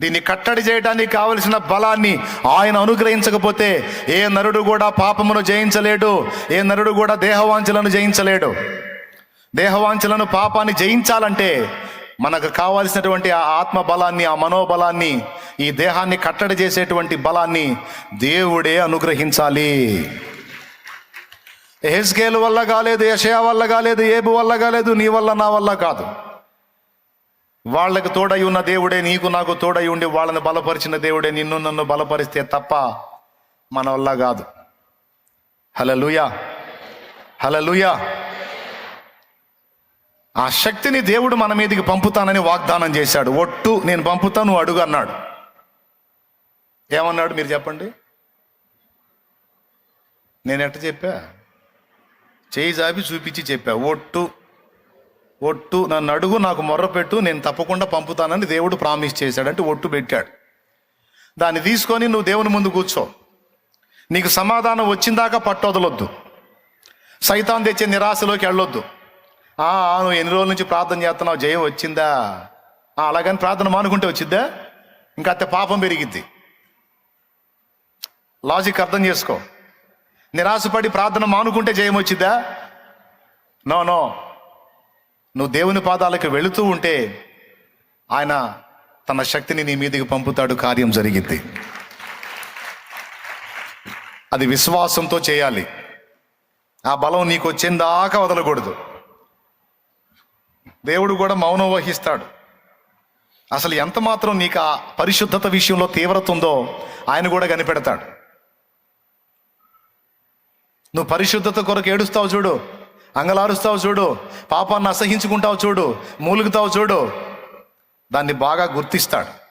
దీన్ని కట్టడి చేయడానికి కావలసిన బలాన్ని ఆయన అనుగ్రహించకపోతే ఏ నరుడు కూడా పాపమును జయించలేడు ఏ నరుడు కూడా దేహవాంఛలను జయించలేడు. దేహవాంఛలను పాపాన్ని జయించాలంటే మనకు కావాల్సినటువంటి ఆ ఆత్మ బలాన్ని ఆ మనోబలాన్ని ఈ దేహాన్ని కట్టడి చేసేటువంటి బలాన్ని దేవుడే అనుగ్రహించాలి. ఎహెస్కేల్ వల్ల కాలేదు యషయా వల్ల కాలేదు ఏబు వల్ల కాలేదు నీ వల్ల నా వల్ల కాదు. వాళ్ళకు తోడై ఉన్న దేవుడే నీకు నాకు తోడై ఉండి వాళ్ళని బలపరిచిన దేవుడే నిన్ను నన్ను బలపరిస్తే తప్ప మన వల్ల కాదు. హలలుయా హలలుయా ఆ శక్తిని దేవుడు మన మీదకి పంపుతానని వాగ్దానం చేశాడు. ఒట్టు నేను పంపుతాను నువ్వు అడుగు అన్నాడు. ఏమన్నాడు మీరు చెప్పండి? నేను ఎట్ట చెప్పా? చేయి జాపి చూపించి చెప్పా. ఒట్టు ఒట్టు నన్ను అడుగు నాకు మొర్ర పెట్టు నేను తప్పకుండా పంపుతానని దేవుడు ప్రామిస్ చేశాడు. అంటే ఒట్టు పెట్టాడు. దాన్ని తీసుకొని నువ్వు దేవుని ముందు కూర్చో. నీకు సమాధానం వచ్చిందాకా పట్టొదలొద్దు సైతాన్ తెచ్చే నిరాశలోకి వెళ్ళొద్దు. ఆ నువ్వు ఎన్ని రోజుల నుంచి ప్రార్థన చేస్తున్నావు? జయం వచ్చిందా? ఆ, అలాగని ప్రార్థన మానుకుంటే వచ్చిద్దా? ఇంకా అత్తే పాపం పెరిగిద్ది. లాజిక్ అర్థం చేసుకో. నిరాశపడి ప్రార్థన మానుకుంటే జయం వచ్చిద్దా? No no. నువ్వు దేవుని పాదాలకు వెళుతూ ఉంటే ఆయన తన శక్తిని నీ మీదకి పంపుతాడు కార్యం జరిగింది అది విశ్వాసంతో చేయాలి. ఆ బలం నీకు వచ్చిందాకా వదలకూడదు. దేవుడు కూడా మౌనం వహిస్తాడు. అసలు ఎంత మాత్రం నీకు ఆ పరిశుద్ధత విషయంలో తీవ్రత ఉందో ఆయన కూడా కనిపెడతాడు. నువ్వు పరిశుద్ధత కొరకు ఏడుస్తావు చూడు. అంగలారుస్తావు చూడు పాపాన్ని అసహించుకుంటావు చూడు మూలుగుతావు చూడు. దాన్ని బాగా గుర్తిస్తాడు.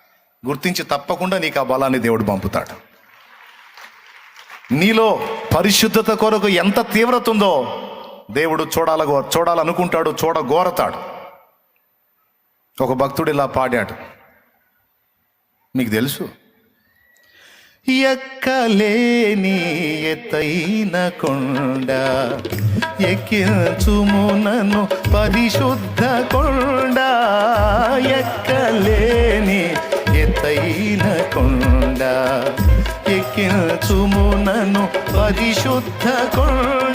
గుర్తించి తప్పకుండా నీకు ఆ బలాన్ని దేవుడు పంపుతాడు. నీలో పరిశుద్ధత కొరకు ఎంత తీవ్రత ఉందో దేవుడు చూడాల చూడాలనుకుంటాడు చూడగోరతాడు. ఒక భక్తుడు ఇలా పాడాడు. మీకు తెలుసు? ఎక్కలేని ఎత్తైన కొండ ఎక్కించుమునను పరిశుద్ధ కొండ. ఎక్కలేని ఎత్తైన కొండ ఎక్కించుమునను పరిశుద్ధ కొండ.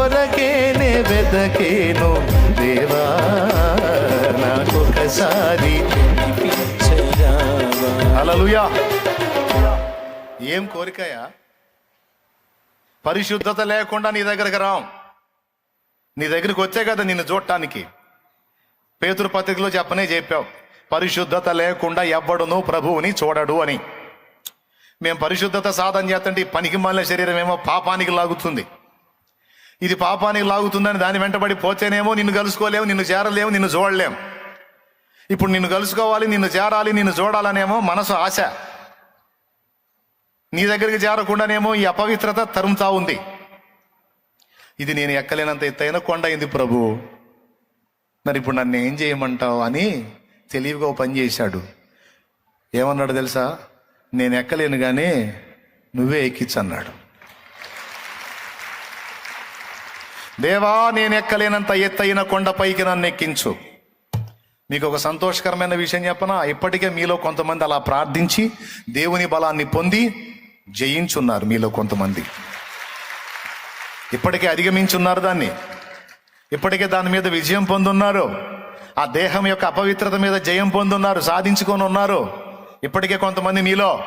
వెతకేను దేవా నాకొకసారి అలలుయా ఏం కోరికయా పరిశుద్ధత లేకుండా నీ దగ్గరకు రాం. నీ దగ్గరికి వచ్చే కదా నిన్ను చూడటానికి. పేతురు పత్రికలో చెప్పనే చెప్పావు. పరిశుద్ధత లేకుండా ఎవ్వడును ప్రభువుని చూడడు అని. మేము పరిశుద్ధత సాధన చేస్తుంటే ఈ పనికి మళ్ళీ శరీరం ఏమో పాపానికి లాగుతుంది. ఇది పాపానికి లాగుతుందని దాని వెంటబడి పోతేనేమో నిన్ను కలుసుకోలేము నిన్ను చేరలేము నిన్ను చూడలేము. ఇప్పుడు నిన్ను కలుసుకోవాలి నిన్ను చేరాలి నిన్ను చూడాలనేమో మనసు ఆశ. నీ దగ్గరికి చేరకుండానేమో ఈ అపవిత్రత తరుముతా ఉంది. ఇది నేను ఎక్కలేనంత ఎత్తైన కొండ అయింది ప్రభు? మరి ఇప్పుడు నన్ను ఏం చేయమంటావు అని తెలివిగా పని చేశాడు. ఏమన్నాడు తెలుసా? నేను ఎక్కలేను కానీ నువ్వే ఎక్కించన్నాడు దేవా నేను ఎక్కలేనంత ఎత్తైన కొండపైకి నన్ను ఎక్కించు. మీకు ఒక సంతోషకరమైన విషయం చెప్పనా? ఇప్పటికే మీలో కొంతమంది అలా ప్రార్థించి దేవుని బలాన్ని పొంది జయించున్నారు మీలో కొంతమంది. ఇప్పటికే అధిగమించున్నారు దాన్ని. ఇప్పటికే దాని మీద విజయం పొందున్నారు. ఆ దేహం యొక్క అపవిత్రత మీద జయం పొందున్నారు సాధించుకొని ఉన్నారు ఇప్పటికే కొంతమంది మీలో.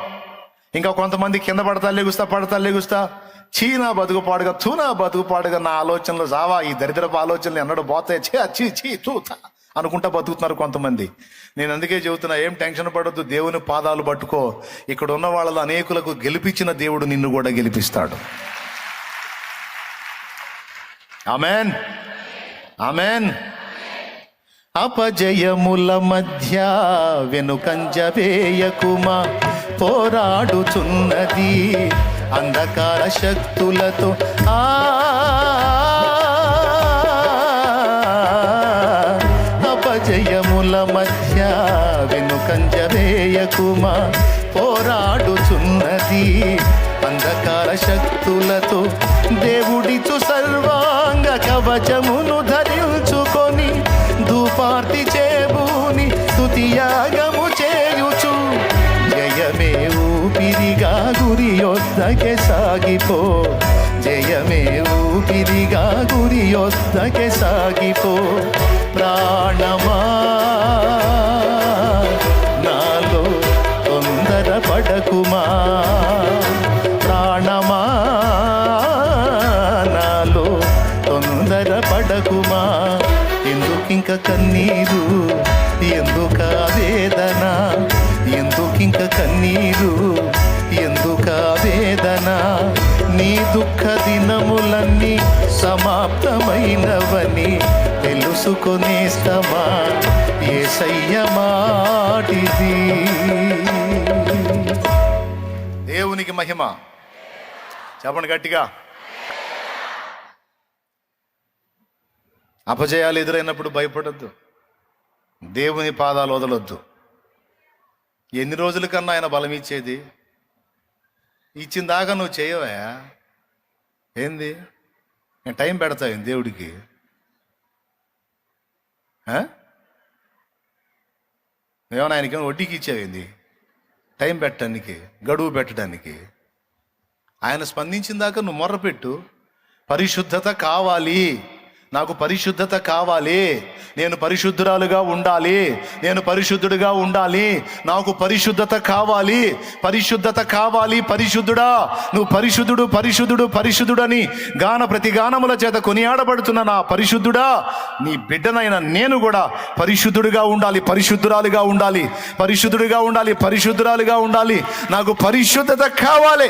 ఇంకా కొంతమంది కింద పడతా లెగుస్తా పడతా లెగుస్తా. చీనా బతుకు పాడుగా తూనా బతుకు పాడుగా నా ఆలోచనలు జావా ఈ దరిద్రపు ఆలోచనలు ఎన్నడూ పోతాయి. చే చీ చీ తూత అనుకుంటా బతుకుతున్నారు కొంతమంది. నేను అందుకే చెబుతున్నా ఏం టెన్షన్ పడొద్దు దేవుని పాదాలు పట్టుకో. ఇక్కడ ఉన్న వాళ్ళ అనేకులకు గెలిపించిన దేవుడు నిన్ను కూడా గెలిపిస్తాడు. ఆమెన్. ఆమెన్. అపజయముల మధ్య వెనుకంజ వేయకుమ పోరాడుచున్నది అంధకార శక్తులతో. ఆ అపజయముల మధ్య వెనుకంజ వేయకుమా పోరాడుచున్నది అంధకార శక్తులతో. దేవుడిచు సర్వాంగ కవచము గురి యొద్దకే సాగిపో ప్రాణమా. నాలో తొందర పడకుమా. ప్రాణమా. నాలో తొందర పడకుమా. ఎందుకింక కన్నీరు? ఎందుక వేదన? ఎందుకింక కన్నీరు? ఎందుక వేదన? నీ దుఃఖ దినములన్నీ సమాప్తమైనవని తెలుసుకునేస్తమా ఏ మాటిది. దేవునికి మహిమ. చెప్పండి గట్టిగా. అపజయాలు ఎదురైనప్పుడు భయపడొద్దు. దేవుని పాదాలు వదలొద్దు. ఎన్ని రోజుల కన్నా ఆయన బలం ఇచ్చేది ఇచ్చిన దాకా నువ్వు చేయవా ఏంది? నేను టైం పెడతావు దేవుడికి. ఏమైనా ఏమన్నా ఆయనకి ఏమైనా వడ్డీకి ఇచ్చావేంది టైం పెట్టడానికి గడువు పెట్టడానికి. ఆయన స్పందించిన దాకా నువ్వు మొర్రపెట్టు. పరిశుద్ధత కావాలి. నాకు పరిశుద్ధత కావాలి. నేను పరిశుద్ధురాలుగా ఉండాలి. నేను పరిశుద్ధుడిగా ఉండాలి. నాకు పరిశుద్ధత కావాలి. పరిశుద్ధత కావాలి పరిశుద్ధుడా. నువ్వు పరిశుద్ధుడు పరిశుద్ధుడు పరిశుద్ధుడని గాన ప్రతి గానముల చేత కొనియాడబడుతున్న నా పరిశుద్ధుడా నీ బిడ్డనైన నేను కూడా పరిశుద్ధుడిగా ఉండాలి పరిశుద్ధురాలుగా ఉండాలి పరిశుద్ధుడిగా ఉండాలి పరిశుద్ధురాలుగా ఉండాలి. నాకు పరిశుద్ధత కావాలి.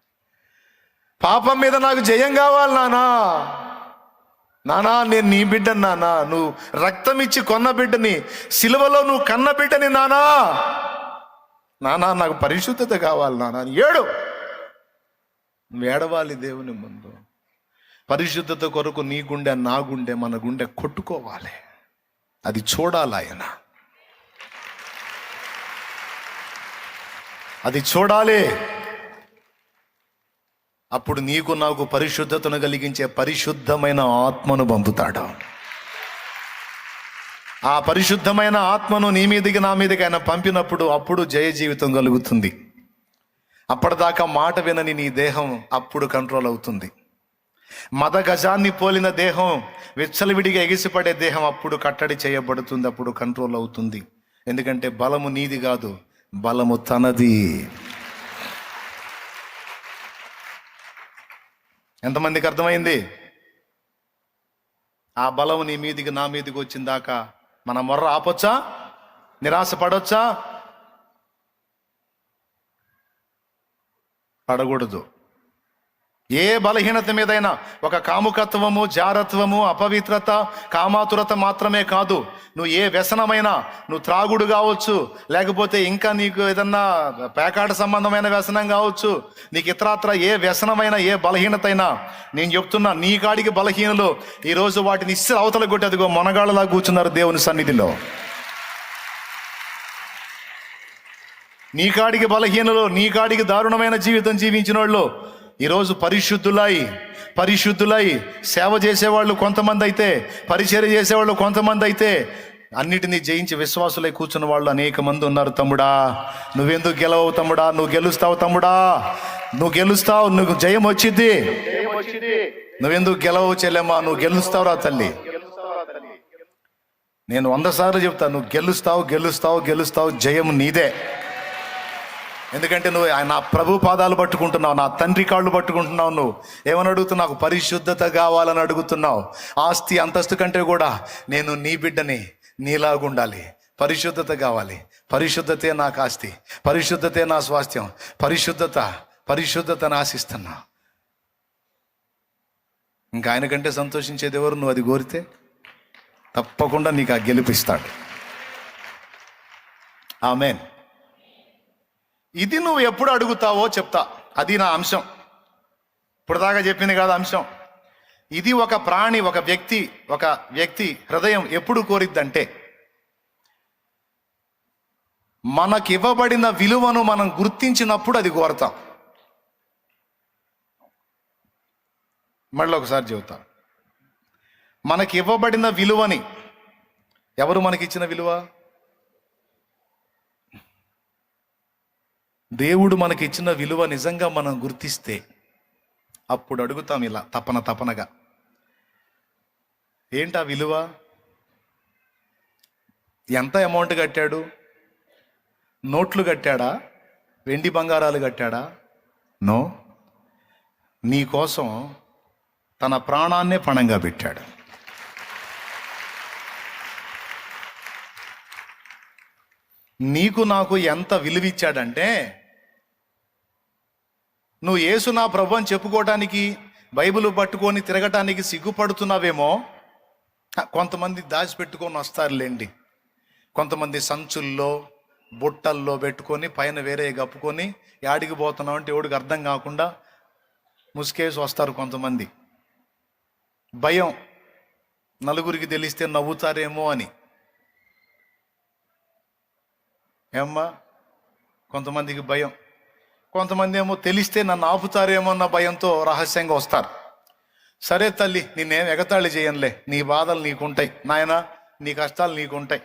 పాపం మీద నాకు జయం కావాలి నానా. నానా నేను నీ బిడ్డని నానా. నువ్వు రక్తం ఇచ్చి కొన్న బిడ్డని సిలువలో నువ్వు కన్న బిడ్డని నానా. నానా నాకు పరిశుద్ధత కావాలి నానా. ఏడు. నువ్వు ఏడవాలి దేవుని ముందు. పరిశుద్ధత కొరకు నీ గుండె నా గుండె మన గుండె కొట్టుకోవాలి. అది చూడాలి ఆయన. అది చూడాలి. అప్పుడు నీకు నాకు పరిశుద్ధతను కలిగించే పరిశుద్ధమైన ఆత్మను పంపుతాడు. ఆ పరిశుద్ధమైన ఆత్మను నీ మీదికి నా మీదకి ఆయన పంపినప్పుడు అప్పుడు జయ జీవితం కలుగుతుంది. అప్పటిదాకా మాట వినని నీ దేహం అప్పుడు కంట్రోల్ అవుతుంది. మద గజాన్ని పోలిన దేహం విచ్చలవిడిగా ఎగిసిపడే దేహం అప్పుడు కట్టడి చేయబడుతుంది అప్పుడు కంట్రోల్ అవుతుంది. ఎందుకంటే బలము నీది కాదు బలము తనది. ఎంతమందికి అర్థమైంది? ఆ బలం నీ మీదికి నా మీదికి వచ్చిందాకా మన మొర్ర ఆపొచ్చా? నిరాశ పడొచ్చా పడకూడదు. ఏ బలహీనత మీదైనా ఒక కాముకత్వము జారత్వము అపవిత్రత కామాతురత మాత్రమే కాదు. నువ్వు ఏ వ్యసనమైనా నువ్వు త్రాగుడు కావచ్చు లేకపోతే ఇంకా నీకు ఏదన్నా పేకాట సంబంధమైన వ్యసనం కావచ్చు నీకు ఇతరత్ర ఏ వ్యసనమైన ఏ బలహీనత అయినా నేను చెప్తున్నా నీ కాడికి బలహీనలు ఈరోజు వాటిని ఇస్తే అవతల కొట్టి అదిగో మొనగాళ్ళలా కూర్చున్నారు దేవుని సన్నిధిలో. నీ కాడికి బలహీనలు నీ కాడికి దారుణమైన జీవితం జీవించిన వాళ్ళు ఈరోజు పరిశుద్ధులై పరిశుద్ధులై సేవ చేసేవాళ్ళు కొంతమంది అయితే పరిచర్య చేసేవాళ్ళు కొంతమంది అయితే అన్నిటినీ జయించి విశ్వాసులై కూర్చున్న వాళ్ళు అనేక మంది ఉన్నారు తమ్ముడా. నువ్వెందుకు గెలవవు తమ్ముడా? నువ్వు గెలుస్తావు తమ్ముడా? నువ్వు గెలుస్తావు నువ్వు జయం వచ్చింది నువ్వెందుకు గెలవవు చెల్లెమ్మా? నువ్వు గెలుస్తావురా తల్లి. నేను వంద సార్లు చెప్తాను నువ్వు గెలుస్తావు గెలుస్తావు గెలుస్తావు జయం నీదే. ఎందుకంటే నువ్వు ఆయన నా ప్రభు పాదాలు పట్టుకుంటున్నావు నా తండ్రి కాళ్ళు పట్టుకుంటున్నావు నువ్వు. ఏమని అడుగుతున్నావు? నాకు పరిశుద్ధత కావాలని అడుగుతున్నావు. ఆస్తి అంతస్తు కంటే కూడా నేను నీ బిడ్డని నీలాగుండాలి పరిశుద్ధత కావాలి. పరిశుద్ధతే నాకు ఆస్తి. పరిశుద్ధతే నా స్వాస్థ్యం. పరిశుద్ధత పరిశుద్ధతను ఆశిస్తున్నా. ఇంకా ఆయన కంటే సంతోషించేది ఎవరు? నువ్వు అది కోరితే తప్పకుండా నీకు ఆ గెలిపిస్తాడు ఆమెన్. ఇది నువ్వు ఎప్పుడు అడుగుతావో చెప్తా. అది నా అంశం. ఇప్పుడు దాకా చెప్పింది కాదు అంశం. ఇది ఒక ప్రాణి ఒక వ్యక్తి ఒక వ్యక్తి హృదయం ఎప్పుడు కోరిద్దంటే మనకివ్వబడిన విలువను మనం గుర్తించినప్పుడు అది కోరతాం. మళ్ళీ ఒకసారి చెబుతా. మనకి ఇవ్వబడిన విలువని ఎవరు మనకిచ్చిన విలువ? దేవుడు మనకి ఇచ్చిన విలువ నిజంగా మనం గుర్తిస్తే అప్పుడు అడుగుతాం ఇలా తపన తపనగా. ఏంటా విలువ? ఎంత అమౌంట్ కట్టాడు? నోట్లు కట్టాడా? వెండి బంగారాలు కట్టాడా? నో. నీ కోసం తన ప్రాణాన్నే పణంగా పెట్టాడు. నీకు నాకు ఎంత విలువిచ్చాడంటే నువ్వు యేసు నా ప్రభు అని చెప్పుకోవటానికి బైబిల్ పట్టుకొని తిరగటానికి సిగ్గుపడుతున్నావేమో? కొంతమంది దాచిపెట్టుకొని వస్తారులేండి. కొంతమంది సంచుల్లో బుట్టల్లో పెట్టుకొని పైన వేరే కప్పుకొని యాడికి పోతున్నావు అంటే ఎవడికి అర్థం కాకుండా ముసుకేసి వస్తారు కొంతమంది. భయం నలుగురికి తెలిస్తే నవ్వుతారేమో అని. ఏమ్మా? కొంతమందికి భయం. కొంతమంది ఏమో తెలిస్తే నన్ను ఆపుతారేమో అన్న భయంతో రహస్యంగా వస్తారు. సరే తల్లి నిన్నేం ఎగతాళి చేయనులే. నీ బాధలు నీకుంటాయి. నాయనా నీ కష్టాలు నీకుంటాయి.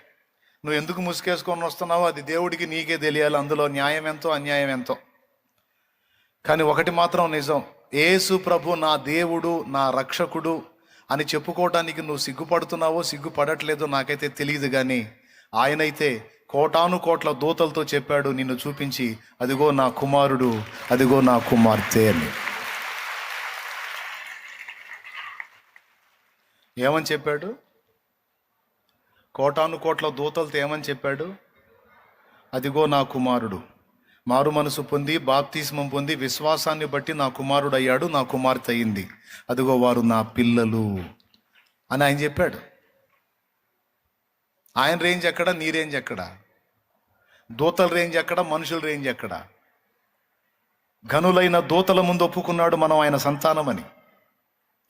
నువ్వు ఎందుకు ముసుకేసుకొని వస్తున్నావో అది దేవుడికి నీకే తెలియాలి. అందులో న్యాయం ఎంతో అన్యాయం ఎంతో. కానీ ఒకటి మాత్రం నిజం. ఏసు ప్రభు నా దేవుడు నా రక్షకుడు అని చెప్పుకోవటానికి నువ్వు సిగ్గుపడుతున్నావో సిగ్గుపడట్లేదో నాకైతే తెలియదు కానీ ఆయనైతే కోటాను కోట్ల దూతలతో చెప్పాడు నిన్ను చూపించి అదిగో నా కుమారుడు అదిగో నా కుమార్తె అని. ఏమని చెప్పాడు? కోటాను కోట్ల దూతలతో ఏమని చెప్పాడు? అదిగో నా కుమారుడు మారు మనసు పొంది బాప్తిస్మం పొంది విశ్వాసాన్ని బట్టి నా కుమారుడు అయ్యాడు నా కుమార్తె అయింది. అదిగో వారు నా పిల్లలు అని ఆయన చెప్పాడు. ఆయన రేంజ్ ఎక్కడ నీ రేంజ్ ఎక్కడ? దూతల రేంజ్ ఎక్కడ మనుషుల రేంజ్ ఎక్కడ? ఘనులైన దూతల ముందు ఒప్పుకున్నాడు మనం ఆయన సంతానమని.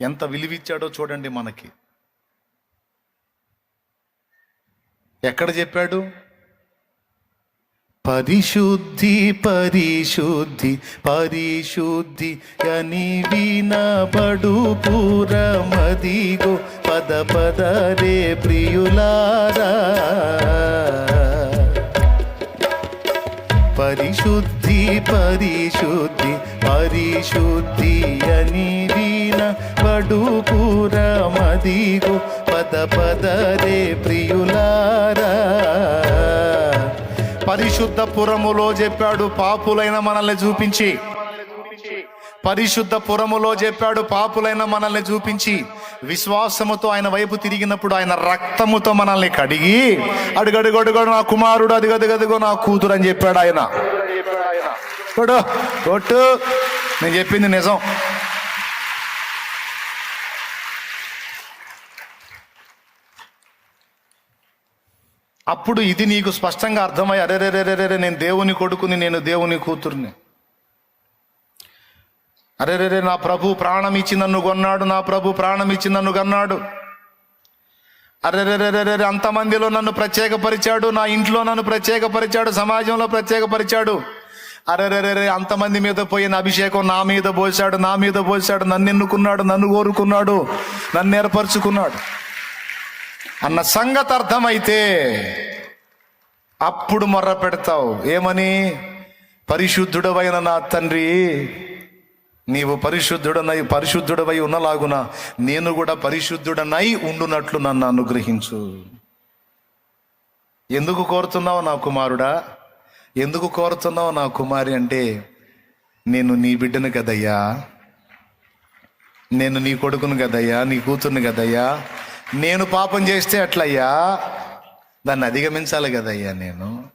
ఎంత విలువిచ్చాడో చూడండి మనకి. ఎక్కడ చెప్పాడు? పరిశుద్ధి పరిశుద్ధి పరిశుద్ధి అని వినబడు పూరమదిగో పద పద రే ప్రియులారా. పరిశుద్ధి పరిశుద్ధి పరిశుద్ధి అని వినబడు పూరమదిగో పద పద రే ప్రియులారా. పరిశుద్ధ పురములో చెప్పాడు పాపులైన మనల్ని చూపించి. పరిశుద్ధ పురములో చెప్పాడు పాపులైన మనల్ని చూపించి. విశ్వాసముతో ఆయన వైపు తిరిగినప్పుడు ఆయన రక్తముతో మనల్ని కడిగి అడుగడుగడుగడు నా కుమారుడు అదిగదిగదిగో నా కూతురు అని చెప్పాడు ఆయన. కొట్టు. నేను చెప్పింది నిజం. అప్పుడు ఇది నీకు స్పష్టంగా అర్థమై అరే నేను దేవుని కొడుకుని నేను దేవుని కూతుర్ని. అరేరేరే నా ప్రభు ప్రాణం ఇచ్చి నన్ను కొన్నాడు నా ప్రభు ప్రాణం ఇచ్చి నన్ను కొన్నాడు. అరేరేరేరేరే అంతమందిలో నన్ను ప్రత్యేకపరిచాడు నా ఇంట్లో నన్ను ప్రత్యేకపరిచాడు సమాజంలో ప్రత్యేకపరిచాడు. అరెరెరెరే అంతమంది మీద పోయిన అభిషేకం నా మీద పోసాడు నా మీద పోసాడు నన్ను ఎన్నుకున్నాడు నన్ను కోరుకున్నాడు నన్ను ఏర్పరచుకున్నాడు. అన్న సంగతి అర్థమైతే అప్పుడు మొర్ర పెడతావు. ఏమని? పరిశుద్ధుడవైన నా తండ్రి నీవు పరిశుద్ధుడనై పరిశుద్ధుడవై ఉన్నలాగున నేను కూడా పరిశుద్ధుడనై ఉండునట్లు నన్ను అనుగ్రహించు. ఎందుకు కోరుతున్నావు నా కుమారుడా? ఎందుకు కోరుతున్నావు నా కుమారి అంటే నేను నీ బిడ్డను కదయ్యా. నేను నీ కొడుకును కదయ్యా నీ కూతుర్ని కదయ్యా. నేను పాపం చేస్తే అట్లయ్యా? దాన్ని అధిగమించాలి కదయ్యా నేను.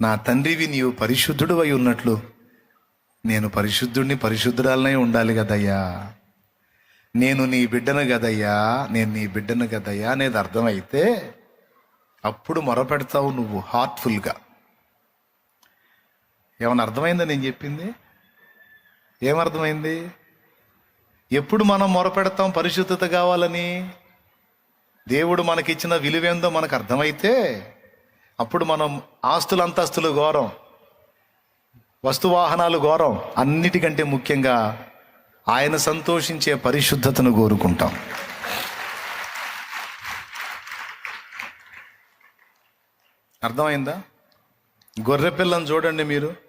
నా తండ్రివి నీవు పరిశుద్ధుడు అయి ఉన్నట్లు. నేను పరిశుద్ధుడిని పరిశుద్ధురాలనే ఉండాలి కదయ్యా. నేను నీ బిడ్డను కదయ్యా. నేను నీ బిడ్డను కదయ్యా అనేది అర్థమైతే అప్పుడు మొరపెడతావు నువ్వు హార్ట్ఫుల్గా ఏమైనా అర్థమైందా నేను చెప్పింది? ఏమర్థమైంది? ఎప్పుడు మనం మొరపెడతాం పరిశుద్ధత కావాలని? దేవుడు మనకిచ్చిన విలువేందో మనకు అర్థమైతే అప్పుడు మనం ఆస్తులు అంతస్తులు ఘోరం వస్తువాహనాలు ఘోరం అన్నిటికంటే ముఖ్యంగా ఆయన సంతోషించే పరిశుద్ధతను కోరుకుంటాం. అర్థమైందా? గొర్రె పిల్లని చూడండి మీరు.